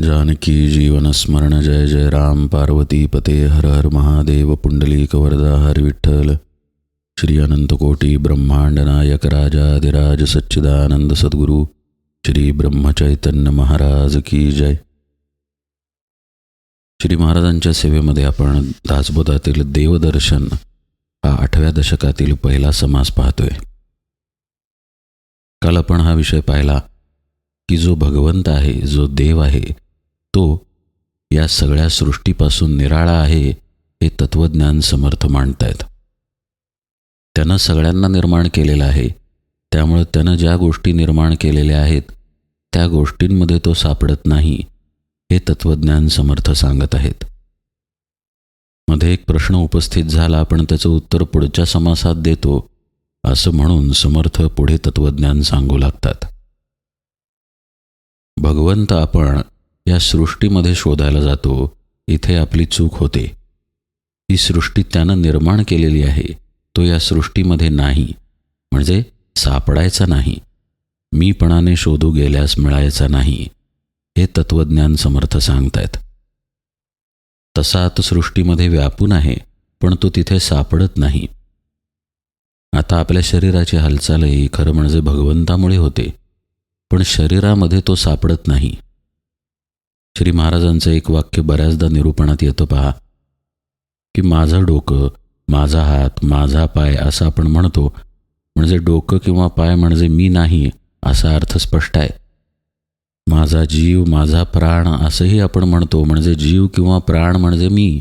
जानकी जीवन स्मरण जय जय राम। पार्वती पते हर हर महादेव। पुंडलीक वरदा हर विठ्ठल। श्री अनंतकोटी ब्रह्मांड नायक राजाधिराज सच्चिदानंद सद्गुरू। श्री ब्रह्मचैतन्य महाराज की जय। श्री महाराजांच्या सेवेमध्ये आपण दासबोधातील देवदर्शन हा आठव्या दशकातील पहिला समास पाहतोय. काल आपण हा विषय पाहिला की जो भगवंत आहे जो देव आहे तो या सगळ्या सृष्टीपासून निराळा आहे हे तत्वज्ञान समर्थ मांडतायत. त्यानं सगळ्यांना निर्माण केलेलं आहे. त्यामुळं त्यानं ज्या गोष्टी निर्माण केलेल्या आहेत त्या गोष्टींमध्ये तो सापडत नाही हे तत्वज्ञान समर्थ सांगत आहेत. मध्ये एक प्रश्न उपस्थित झाला पण त्याचं उत्तर पुढच्या समासात देतो असं म्हणून समर्थ पुढे तत्वज्ञान सांगू लागतात. भगवंत आपण या सृष्टीमध्ये शोधायला जातो इथे आपली चूक होते. ही सृष्टी त्यानं निर्माण केलेली आहे तो या सृष्टीमध्ये नाही. म्हणजे सापडायचा नाही. मीपणाने शोधू गेल्यास मिळायचा नाही हे तत्वज्ञान समर्थ सांगतायत. तसा तो सृष्टीमध्ये व्यापून आहे पण तो तिथे सापडत नाही. आता आपल्या शरीराची हालचालही खरं म्हणजे भगवंतामुळे होते पण शरीरामध्ये तो सापडत नाही. श्री महाराजांचं एक वाक्य बऱ्याचदा निरूपणात येतं पहा की माझं डोकं माझा हात माझा पाय असं आपण म्हणतो म्हणजे डोकं किंवा पाय म्हणजे मी नाही असा अर्थ स्पष्ट आहे. माझा जीव माझा प्राण असंही आपण म्हणतो म्हणजे जीव किंवा प्राण म्हणजे मी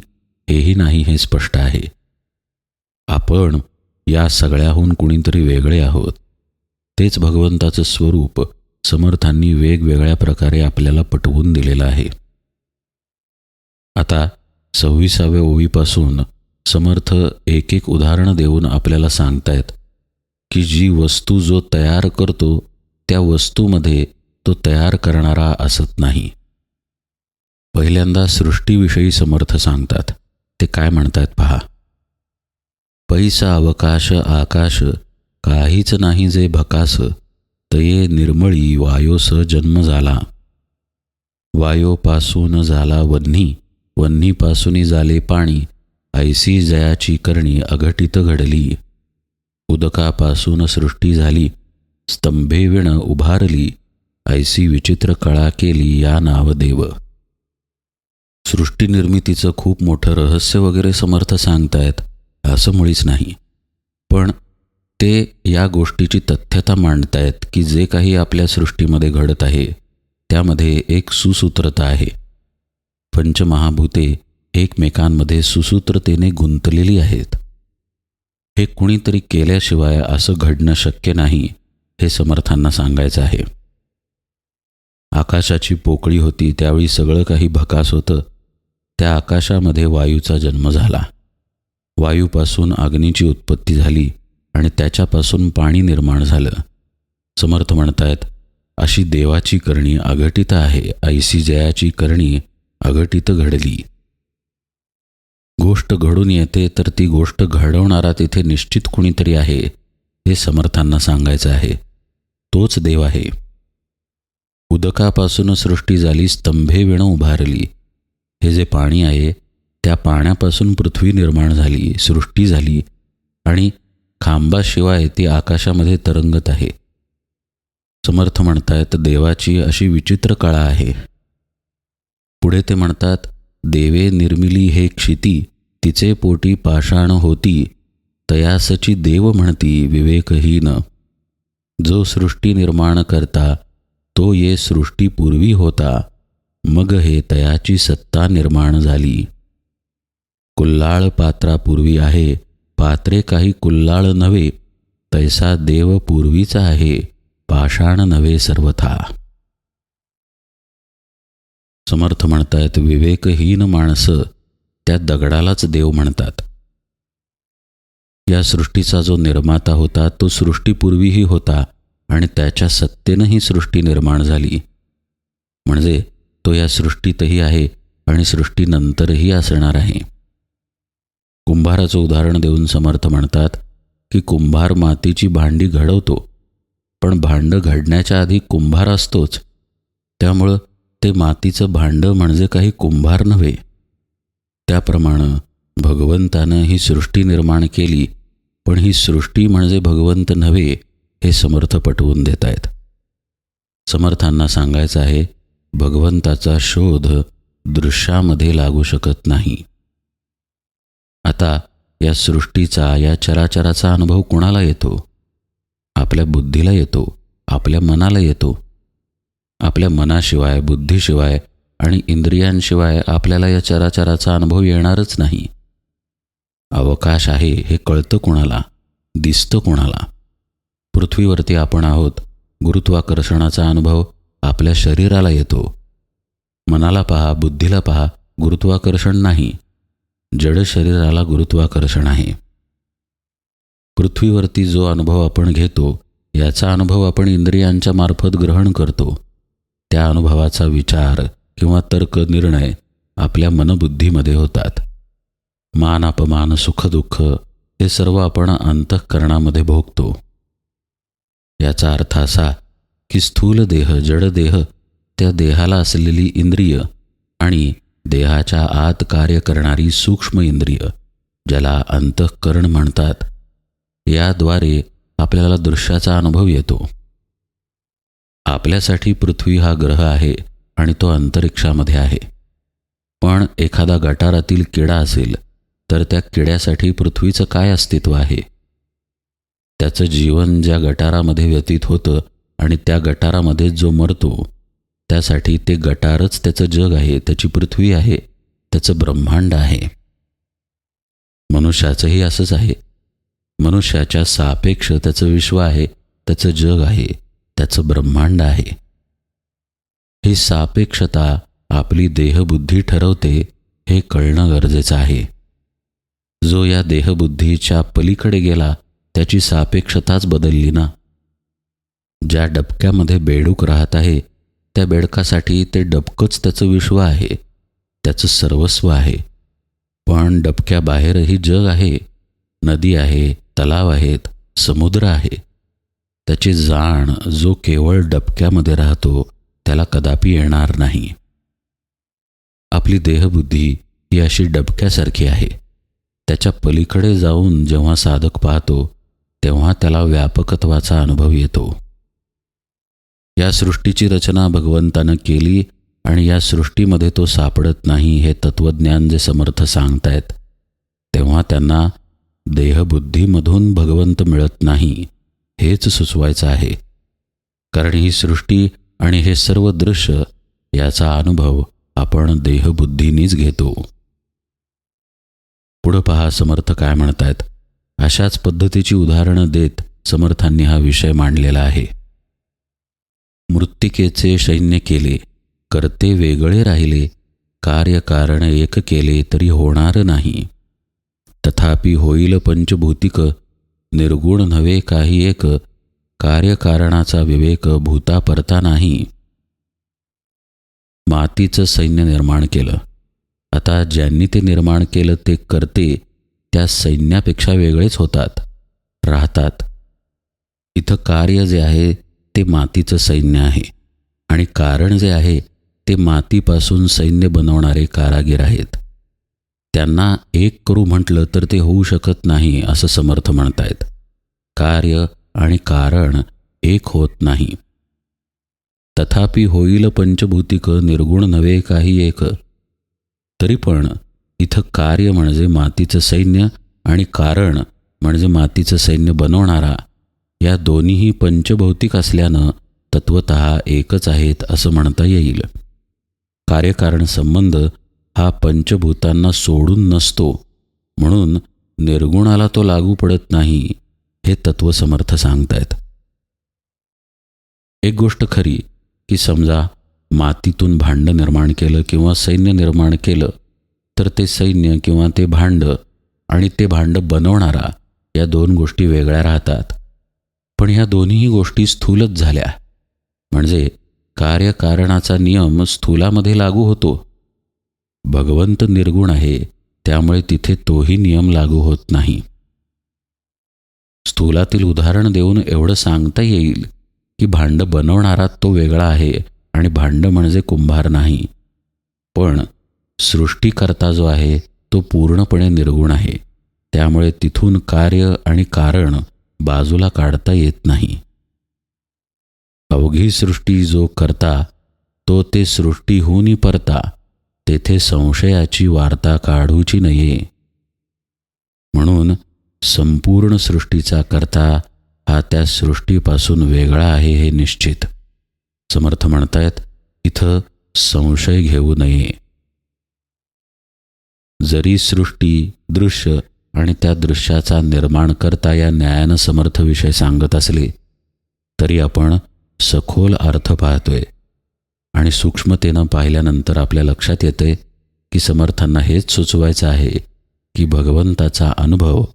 हेही नाही हे स्पष्ट आहे. आपण या सगळ्याहून कुणीतरी वेगळे आहोत. तेच भगवंताचं स्वरूप समर्थांनी वेगवेगळ्या प्रकारे आपल्याला पटवून दिलेलं आहे. आता सव्वीसाव्या ओवीपासून समर्थ एक एक उदाहरणं देऊन आपल्याला सांगतायत की जी वस्तू जो तयार करतो त्या वस्तूमध्ये तो तयार करणारा असत नाही. पहिल्यांदा सृष्टीविषयी समर्थ सांगतात. ते काय म्हणतात पहा. पैसा अवकाश आकाश काहीच नाही जे भकास तये निर्मळी वायोस जन्म झाला. वायोपासून झाला वन्ही वन्हीपासून झाले पाणी ऐसी जयाची करणी अघटित घडली. उदकापासून सृष्टी झाली स्तंभे विण उभारली ऐसी विचित्र कळा केली या नावदेव सृष्टीनिर्मितीचं खूप मोठं रहस्य वगैरे समर्थ सांगतायत असं मुळीच नाही. पण ते या गोष्टीची तथ्यता मांडतायत की जे काही आपल्या सृष्टीमध्ये घडत आहे त्यामध्ये एक सुसूत्रता आहे. पंचमहाभूते एकमेकांमध्ये सुसूत्रतेने गुंतलेली आहेत. हे कुणीतरी केल्याशिवाय असं घडणं शक्य नाही हे समर्थांना सांगायचं आहे. आकाशाची पोकळी होती त्यावेळी सगळं काही भकास होतं. त्या आकाशामध्ये वायूचा जन्म झाला. वायूपासून अग्नीची उत्पत्ती झाली. आणि त्याच्यापासून पाणी निर्माण झालं. समर्थ म्हणतायत अशी देवाची करणी अघटित आहे ऐसी जयाची करणी अघटित घडली. गोष्ट घडून येते तर ती गोष्ट घडवणारा तिथे निश्चित कुणीतरी आहे हे समर्थांना सांगायचं आहे. तोच देव आहे. उदकापासून सृष्टी झाली स्तंभे उभारली. हे जे पाणी आहे त्या पाण्यापासून पृथ्वी निर्माण झाली सृष्टी झाली आणि खांबाशिवाय ती आकाशामध्ये तरंगत आहे. समर्थ म्हणतायत देवाची अशी विचित्र कळा आहे. पुढे ते म्हणतात देवे निर्मिली हे क्षिती तिचे पोटी पाषाण होती तयासची देव म्हणती विवेकहीन जो सृष्टी निर्माण करता तो ये सृष्टीपूर्वी होता मग हे तयाची सत्ता निर्माण झाली. कुल्लाळ पात्रापूर्वी आहे पात्रे काही कुल्लाळ नव्हे तैसा देव पूर्वीचा आहे पाषाण नव्हे सर्वथा. समर्थ म्हणतायत विवेकहीन माणसं त्या दगडालाच देव म्हणतात. या सृष्टीचा जो निर्माता होता तो सृष्टीपूर्वीही होता आणि त्याच्या सत्तेनं ही सृष्टी निर्माण झाली. म्हणजे तो या सृष्टीतही आहे आणि सृष्टीनंतरही असणार आहे. कुंभाराचं उदाहरण देऊन समर्थ म्हणतात की कुंभार मातीची भांडी घडवतो पण भांडं घडण्याच्या आधी कुंभार असतोच. त्यामुळं ते मातीचं भांडं म्हणजे काही कुंभार नव्हे. त्याप्रमाणे भगवंतानं ही सृष्टी निर्माण केली पण ही सृष्टी म्हणजे भगवंत नव्हे हे समर्थ पटवून देत आहेत समर्थांना सांगायचं आहे भगवंताचा शोध दृश्यामध्ये लागू शकत नाही. आता या सृष्टीचा या चराचराचा अनुभव कोणाला येतो? आपल्या बुद्धीला येतो आपल्या मनाला येतो. आपल्या मनाशिवाय बुद्धीशिवाय आणि इंद्रियांशिवाय आपल्याला या चराचराचा अनुभव येणारच नाही. अवकाश आहे हे कळतं कोणाला दिसतं कोणाला. पृथ्वीवरती आपण आहोत गुरुत्वाकर्षणाचा अनुभव आपल्या शरीराला येतो. मनाला पहा बुद्धीला पहा गुरुत्वाकर्षण नाही. जड शरीराला गुरुत्वाकर्षण आहे. पृथ्वीवरती जो अनुभव आपण घेतो याचा अनुभव आपण इंद्रियांच्या मार्फत ग्रहण करतो. त्या अनुभवाचा विचार किंवा तर्क निर्णय आपल्या मनबुद्धीमध्ये होतात. मान अपमान सुखदुःख हे सर्व आपण अंतःकरणामध्ये भोगतो. याचा अर्थ असा की स्थूल देह जडदेह त्या देहाला असलेली इंद्रिय आणि देहाच्या आत कार्य करणारी सूक्ष्म इंद्रिय ज्याला अंतःकरण म्हणतात याद्वारे आपल्याला दृश्याचा अनुभव येतो. आपल्यासाठी पृथ्वी हा ग्रह आहे आणि तो अंतरिक्षामध्ये आहे. पण एखादा गटारातील किडा असेल तर त्या किड्यासाठी पृथ्वीचं काय अस्तित्व आहे? त्याचं जीवन ज्या गटारामध्ये व्यतीत होतं आणि त्या गटारामध्ये जो मरतो त्यासाठी ते गटारच त्याचं जग आहे त्याची पृथ्वी आहे त्याचं ब्रह्मांड आहे. मनुष्याचंही असंच आहे. मनुष्याच्या सापेक्ष त्याचं विश्व आहे त्याचं जग आहे त्याचं ब्रह्मांड आहे. ही सापेक्षता आपली देहबुद्धी ठरवते हे कळणं गरजेचं आहे. जो या देहबुद्धीच्या पलीकडे गेला त्याची सापेक्षताच बदलली ना. ज्या डबक्यामध्ये बेडूक राहत आहे त्या बेडकासाठी ते डबकंच त्याचं विश्व आहे त्याचं सर्वस्व आहे. पण डबक्याबाहेरही जग आहे नदी आहे तलाव आहेत समुद्र आहे. त्याची जाण जो केवळ डबक्यामध्ये राहतो त्याला कदापि येणार नाही. आपली देहबुद्धी ही अशी डबक्यासारखी आहे. त्याच्या पलीकडे जाऊन जेव्हा साधक पाहतो तेव्हा त्याला व्यापकत्वाचा अनुभव येतो. या सृष्टीची रचना भगवंतानं केली आणि या सृष्टीमध्ये तो सापडत नाही हे तत्त्वज्ञान जे समर्थ सांगतायत तेव्हा त्यांना देहबुद्धीमधून भगवंत मिळत नाही हेच सुचवायचं आहे. कारण ही सृष्टी आणि हे सर्व दृश्य याचा अनुभव आपण देहबुद्धीनीच घेतो. पुढं पहा समर्थ काय म्हणतायत. अशाच पद्धतीची उदाहरणं देत समर्थांनी हा विषय मांडलेला आहे. मृत्तिकेचे सैन्य केले. करते वेगळे राहिले. कार्यकारण एक केले तरी होणार नाही. तथापि होईल पंचभूतिक निर्गुण नव्हे काही एक. कार्यकारणाचा विवेक भूता परता नाही. मातीचं सैन्य निर्माण केलं. आता ज्यांनी ते निर्माण केलं ते करते त्या सैन्यापेक्षा वेगळेच होतात. राहतात. इथं कार्य जे आहे ते मातीचं सैन्य आहे. आणि कारण जे आहे ते मातीपासून सैन्य बनवणारे कारागीर आहेत. त्यांना एक करू म्हटलं तर ते होऊ शकत नाही असं समर्थ म्हणतायत. कार्य आणि कारण एक होत नाही. तथापि होईल पंचभूतिक निर्गुण नव्हे काही एक. तरी पण इथं कार्य म्हणजे मातीचं सैन्य आणि कारण म्हणजे मातीचं सैन्य बनवणारा या दोन्हीही पंचभौतिक असल्यानं तत्वत एकच आहेत असं म्हणता येईल. कार्यकारण संबंध हा पंचभूतांना सोडून नसतो. म्हणून निर्गुणाला तो लागू पडत नाही हे तत्वसमर्थ सांगतायत. एक गोष्ट खरी की समजा मातीतून भांड निर्माण केलं किंवा सैन्य निर्माण केलं तर ते सैन्य किंवा ते भांड आणि ते भांड बनवणारा या दोन गोष्टी वेगळ्या राहतात. पण ह्या दोन्हीही गोष्टी स्थूलच झाल्या. म्हणजे कार्यकारणाचा नियम स्थूलामध्ये लागू होतो. भगवंत निर्गुण आहे त्यामुळे तिथे तोही नियम लागू होत नाही. स्थूलातील उदाहरण देऊन एवढं सांगता येईल की भांड बनवणारा तो वेगळा आहे आणि भांड म्हणजे कुंभार नाही. पण सृष्टीकर्ता जो आहे तो पूर्णपणे निर्गुण आहे. त्यामुळे तिथून कार्य आणि कारण बाजूला काढता येत नाही. अवघी सृष्टी जो करता तो ते सृष्टी सृष्टीहूनी परता तेथे संशयाची वार्ता काढूची नये. म्हणून संपूर्ण सृष्टीचा करता हा त्या सृष्टीपासून वेगळा आहे हे निश्चित. समर्थ म्हणतायत इथं संशय घेऊ नये. जरी सृष्टी दृश्य आणि त्या दृश्याचा निर्माण करता या न्यायानं समर्थ विषय सांगत असले तरी आपण सखोल अर्थ पाहतोय. आणि सूक्ष्मतेनं पाहिल्यानंतर आपल्या लक्षात येते की समर्थांना हेच सुचवायचं आहे की भगवंताचा अनुभव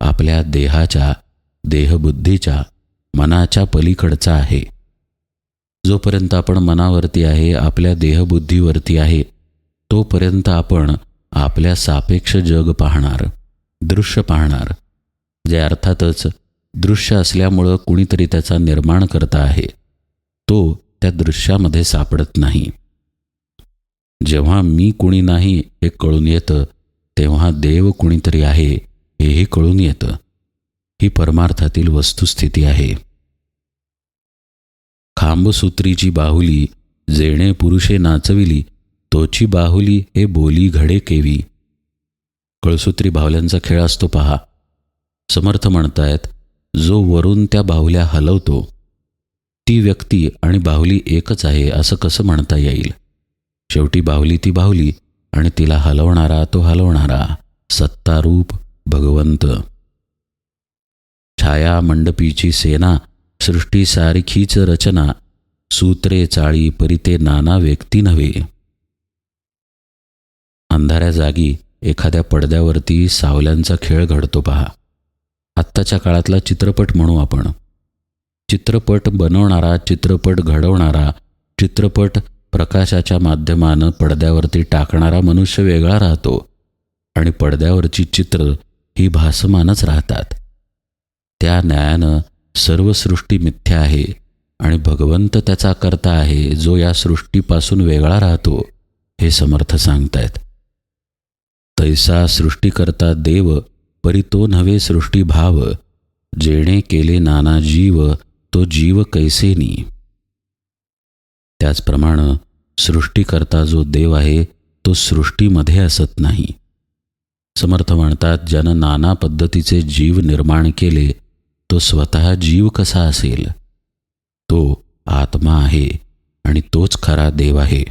आपल्या देहाच्या देहबुद्धीच्या मनाच्या पलीकडचा आहे. जोपर्यंत आपण मनावरती आहे आपल्या देहबुद्धीवरती आहे तोपर्यंत आपण आपल्या सापेक्ष जग पाहणार. दृश्य पाहणार जे अर्थातच दृश्य असल्यामुळं कुणीतरी त्याचा निर्माण करता आहे. तो त्या दृश्यामध्ये सापडत नाही. जेव्हा मी कुणी नाही हे कळून येतं तेव्हा देव कुणीतरी आहे हेही कळून येतं. ही परमार्थातील वस्तुस्थिती आहे. खांबसूत्रीची बाहुली जेणे पुरुषे नाचविली तोची बाहुली हे बोली घडे केवी. कळसूत्री बाहुल्यांचा खेळ असतो पहा. समर्थ म्हणतायत जो वरून त्या बाहुल्या हलवतो ती व्यक्ती आणि बाहुली एकच आहे असं कसं म्हणता येईल? शेवटी बाहुली ती बाहुली आणि तिला हलवणारा तो हलवणारा. सत्तारूप भगवंत. छाया मंडपीची सेना सृष्टी सारखीच रचना सूत्रे चाळी परिते नाना व्यक्ती नव्हे. अंधाऱ्या जागी एखाद्या पडद्यावरती सावल्यांचा खेळ घडतो पहा. आत्ताच्या काळातला चित्रपट म्हणू आपण. चित्रपट बनवणारा चित्रपट घडवणारा चित्रपट प्रकाशाच्या माध्यमानं पडद्यावरती टाकणारा मनुष्य वेगळा राहतो आणि पडद्यावरची चित्र ही भासमानच राहतात. त्या न्यायानं सर्व सृष्टी मिथ्या आहे आणि भगवंत त्याचा करता आहे जो या सृष्टीपासून वेगळा राहतो हे समर्थ सांगतायत. तैसा सृष्टीकर्ता देव परी तो नव्हे सृष्टी भाव. जेणे केले नाना जीव तो जीव कैसेनी त्याचप्रमाणे सृष्टीकर्ता जो देव आहे तो सृष्टीमध्ये असत नाही. समर्थ म्हणतात ज्यानं नाना पद्धतीचे जीव निर्माण केले तो स्वतः जीव कसा असेल? तो आत्मा आहे आणि तोच खरा देव आहे.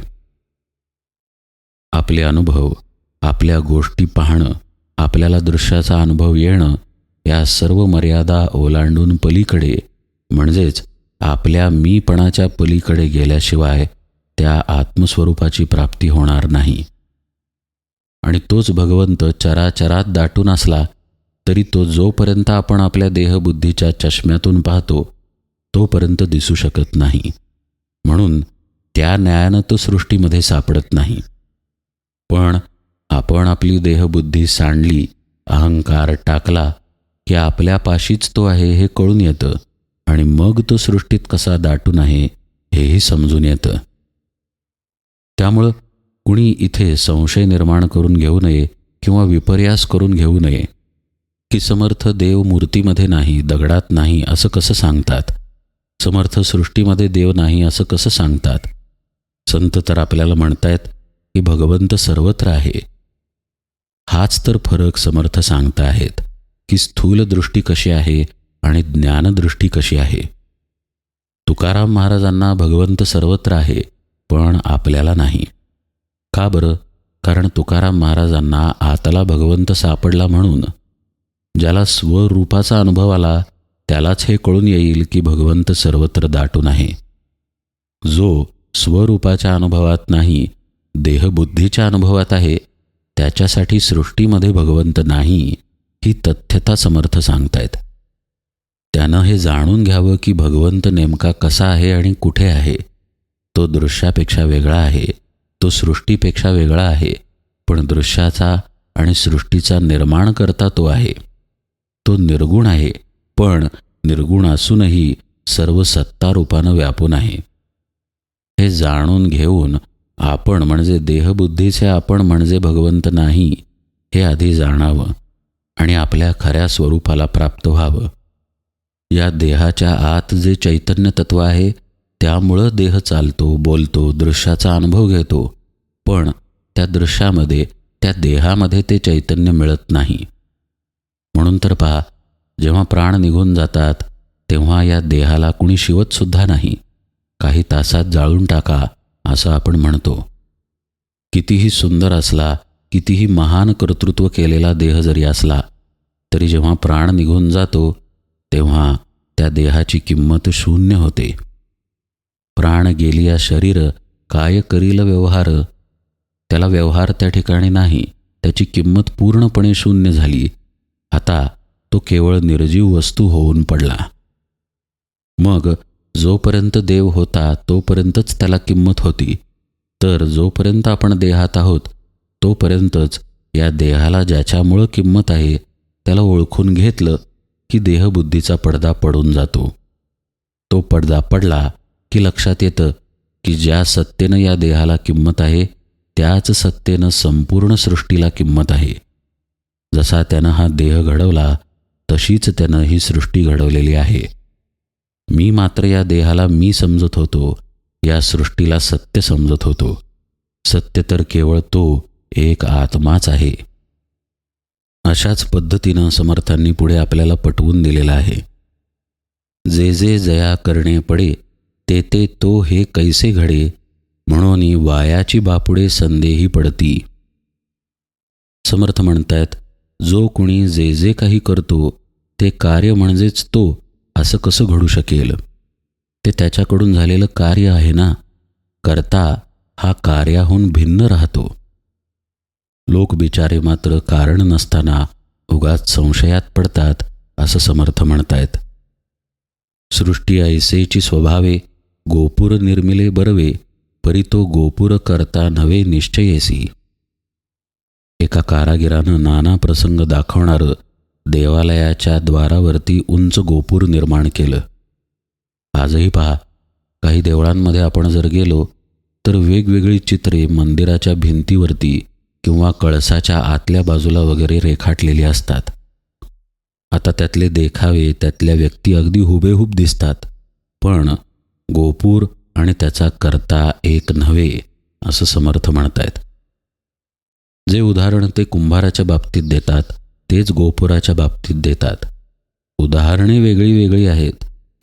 आपले अनुभव आपल्या गोष्टी पाहणं आपल्याला दृश्याचा अनुभव येणं या सर्व मर्यादा ओलांडून पलीकडे म्हणजेच आपल्या मीपणाच्या पलीकडे गेल्याशिवाय त्या आत्मस्वरूपाची प्राप्ती होणार नाही. आणि तोच भगवंत चराचरात दाटून असला तरी तो जोपर्यंत आपण आपल्या देहबुद्धीच्या चष्म्यातून पाहतो तोपर्यंत दिसू शकत नाही. म्हणून त्या न्यायानं तो सृष्टीमध्ये सापडत नाही. आपण आपली देहबुद्धी सांडली अहंकार टाकला की आपल्यापाशीच तो आहे हे कळून येतं. आणि मग तो सृष्टीत कसा दाटून आहे हेही समजून येतं. त्यामुळं कुणी इथे संशय निर्माण करून घेऊ नये किंवा विपर्यास करून घेऊ नये. की समर्थ देव मूर्तीमध्ये नाही दगडात नाही असं कसं सांगतात? समर्थ सृष्टीमध्ये देव नाही असं कसं सांगतात? संत तर आपल्याला म्हणतायत की भगवंत सर्वत्र आहे. हाच तर फरक समर्थ सांगता आहेत की स्थूल दृष्टी कशी आहे आणि ज्ञानदृष्टी कशी आहे. तुकाराम महाराजांना भगवंत सर्वत्र आहे पण आपल्याला नाही. का बरं? कारण तुकाराम महाराजांना आताला भगवंत सापडला म्हणून ज्याला स्वरूपाचा अनुभव आला त्यालाच हे कळून येईल की भगवंत सर्वत्र दाटून आहे. जो स्वरूपाच्या अनुभवात नाही देहबुद्धीच्या अनुभवात आहे त्याच्यासाठी सृष्टीमध्ये भगवंत नाही ही तथ्यता समर्थ सांगतायत. त्यानं हे जाणून घ्यावं की भगवंत नेमका कसा आहे आणि कुठे आहे. तो दृश्यापेक्षा वेगळा आहे तो सृष्टीपेक्षा वेगळा आहे पण दृश्याचा आणि सृष्टीचा निर्माण करता तो आहे. तो निर्गुण आहे पण निर्गुण असूनही सर्व सत्तारूपानं व्यापून आहे. हे जाणून घेऊन आपण म्हणजे देहबुद्धीचे आपण म्हणजे भगवंत नाही हे आधी जाणावं आणि आपल्या खऱ्या स्वरूपाला प्राप्त व्हावं. या देहाच्या आत जे चैतन्य तत्व आहे त्यामुळं देह चालतो बोलतो दृश्याचा अनुभव घेतो पण त्या दृश्यामध्ये त्या देहामध्ये ते चैतन्य मिळत नाही. म्हणून तर पहा जेव्हा प्राण निघून जातात तेव्हा या देहाला कुणी शिवतसुद्धा नाही. काही तासात जाळून टाका असं आपण म्हणतो. कितीही सुंदर असला कितीही महान कर्तृत्व केलेला देह जरी असला तरी जेव्हा प्राण निघून जातो तेव्हा त्या देहाची किंमत शून्य होते. प्राण गेली या शरीर काय करील व्यवहार? त्याला व्यवहार त्या ठिकाणी नाही त्याची किंमत पूर्णपणे शून्य झाली. आता तो केवळ निर्जीव वस्तू होऊन पडला. मग जोपर्यंत देव होता तोपर्यंतच त्याला किंमत होती. तर जोपर्यंत आपण देहात आहोत तोपर्यंतच या देहाला ज्याच्यामुळं किंमत आहे त्याला ओळखून घेतलं की देहबुद्धीचा पडदा पडून जातो. तो पडदा पडला की लक्षात येतं की ज्या सत्तेनं या देहाला किंमत आहे त्याच सत्तेनं संपूर्ण सृष्टीला किंमत आहे. जसा त्यानं हा देह घडवला तशीच त्यानं ही सृष्टी घडवलेली आहे. मी मात्र या देहाला मी समजत होतो या सृष्टीला सत्य समजत होतो. सत्य तर केवळ तो एक आत्माच आहे. अशाच पद्धतीनं समर्थांनी पुढे आपल्याला पटवून दिलेलं आहे. जे जे जया करणे पडे ते ते तो हे कैसे घडे म्हणून वायाची बापुडे संदेही पडती. समर्थ म्हणतायत जो कुणी जे जे काही करतो ते कार्य म्हणजेच तो असं कसं घडू शकेल? ते त्याच्याकडून झालेलं कार्य आहे ना? करता हा कार्याहून भिन्न राहतो. लोक बिचारे मात्र कारण नसताना उगाच संशयात पडतात असं समर्थ म्हणतायत. सृष्टी ऐसेची स्वभावे गोपूर निर्मिले बरवे परी तो गोपूर करता नवे निश्चयेसी. एका कारागिरानं नाना प्रसंग दाखवणारं देवालयाच्या द्वारावरती उंच गोपूर निर्माण केलं. आजही पहा काही देवळांमध्ये आपण जर गेलो तर वेगवेगळी चित्रे मंदिराच्या भिंतीवरती किंवा कळसाच्या आतल्या बाजूला वगैरे रेखाटलेली असतात. आता त्यातले देखावे त्यातल्या व्यक्ती अगदी हुबेहूब दिसतात पण गोपूर आणि त्याचा करता एक नव्हे असं समर्थ म्हणतायत. जे उदाहरण ते कुंभाराच्या बाबतीत देतात तेच गोपुराच्या बाबतीत देतात. उदाहरणे वेगळी वेगळी आहेत.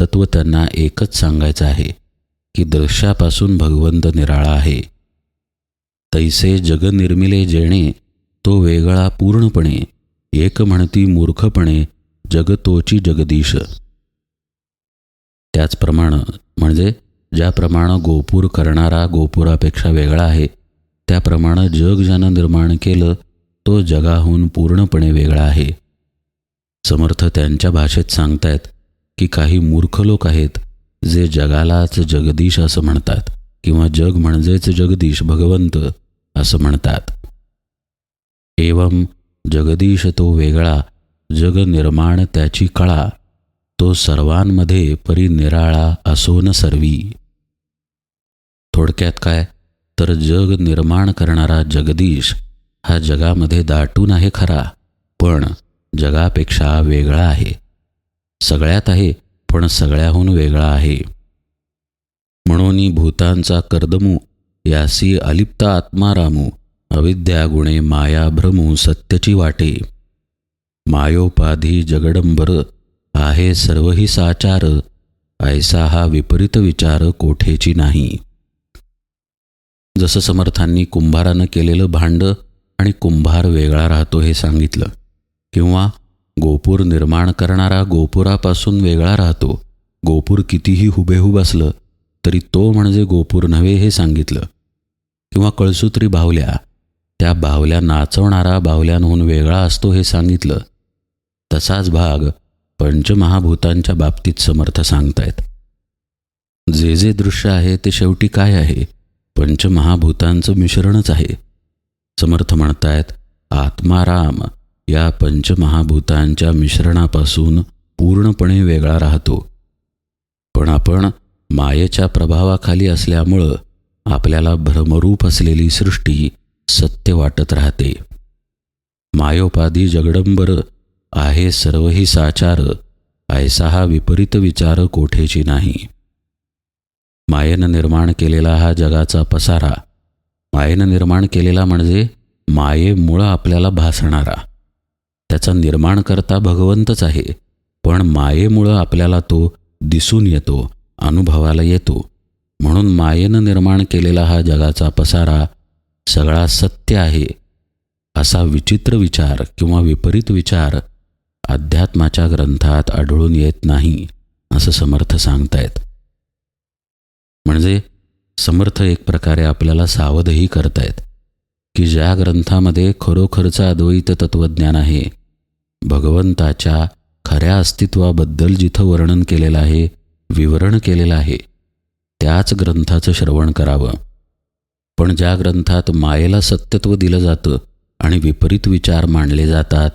तत्व त्यांना एकच सांगायचं आहे की दृश्यापासून भगवंत निराळा आहे. तैसे जगनिर्मिले जेणे तो वेगळा पूर्णपणे एक म्हणती मूर्खपणे जगतोची जगदीश. त्याचप्रमाणे म्हणजे ज्याप्रमाणे गोपूर करणारा गोपुरापेक्षा वेगळा आहे त्याप्रमाणे जग ज्यानं निर्माण केलं तो जगाहून पूर्णपणे वेगळा आहे. समर्थ त्यांच्या भाषेत सांगतायत की काही मूर्ख लोक आहेत जे जगालाच जगदीश असं म्हणतात किंवा जग म्हणजेच जगदीश भगवंत असं म्हणतात. एवम जगदीश तो वेगळा जग निर्माण त्याची कळा तो सर्वांमध्ये परिनिराळा असो न सर्वी. थोडक्यात काय? तर जग निर्माण करणारा जगदीश हा जगामध्ये दाटून आहे खरा पण जगापेक्षा वेगळा आहे. सगळ्यात आहे पण सगळ्याहून वेगळा आहे. म्हणून भूतांचा कर्दमू यासी अलिप्त आत्मारामू अविद्या गुणे माया भ्रमू सत्यची वाटे. मायोपाधी जगडंबर आहे सर्वही साचार ऐसा हा विपरीत विचार कोठेची नाही. जसं समर्थांनी कुंभारानं केलेलं भांडं आणि कुंभार वेगळा राहतो हे सांगितलं. किंवा गोपूर निर्माण करणारा गोपुरापासून वेगळा राहतो. गोपूर कितीही हुबेहूब असलं तरी तो म्हणजे गोपूर नव्हे हे सांगितलं. किंवा कळसूत्री बाहुल्या त्या बाहुल्या नाचवणारा बाहुल्यांहून वेगळा असतो हे सांगितलं. तसाच भाग पंचमहाभूतांच्या बाबतीत समर्थ सांगतायत. जे जे दृश्य आहे ते शेवटी काय आहे? पंचमहाभूतांचं मिश्रणच आहे. समर्थ म्हणतायत आत्माराम या पंचमहाभूतांच्या मिश्रणापासून पूर्णपणे वेगळा राहतो. पण आपण मायेच्या प्रभावाखाली असल्यामुळं आपल्याला भ्रमरूप असलेली सृष्टी सत्य वाटत राहते. मायोपाधी जगडंबर आहे सर्वही साचार ऐसा हा विपरीत विचार कोठेची नाही. मायेनं निर्माण केलेला हा जगाचा पसारा मायेनं निर्माण केलेला म्हणजे मायेमुळं आपल्याला भासणारा. त्याचा निर्माणकर्ता भगवंतच आहे पण मायेमुळं आपल्याला तो दिसून येतो अनुभवाला येतो. म्हणून मायेनं निर्माण केलेला हा जगाचा पसारा सगळा सत्य आहे. असा विचित्र विचार किंवा विपरीत विचार अध्यात्माच्या ग्रंथात आढळून येत नाही असं समर्थ सांगतायत. म्हणजे समर्थ एक प्रकारे आपल्याला सावधही करतायत की ज्या ग्रंथामध्ये खरोखरचं अद्वैत तत्त्वज्ञान आहे भगवंताच्या खऱ्या अस्तित्वाबद्दल जिथं वर्णन केलेलं आहे विवरण केलेलं आहे त्याच ग्रंथाचं श्रवण करावं. पण ज्या ग्रंथात मायेला सत्यत्व दिलं जातं आणि विपरीत विचार मांडले जातात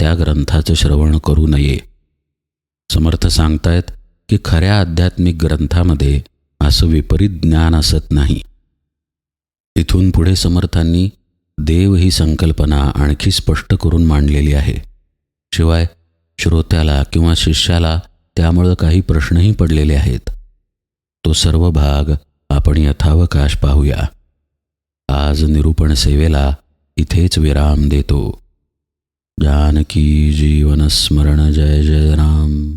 त्या ग्रंथाचं श्रवण करू नये. समर्थ सांगतायत की खऱ्या आध्यात्मिक ग्रंथामध्ये असं विपरीत ज्ञान असत नाही. इथून पुढे समर्थांनी देव ही संकल्पना आणखी स्पष्ट करून मांडलेली आहे. शिवाय श्रोत्याला किंवा शिष्याला त्यामुळं काही प्रश्नही पडलेले आहेत. तो सर्व भाग आपण यथावकाश पाहूया. आज निरूपण सेवेला इथेच विराम देतो. जानकी जीवन स्मरण जय जय राम.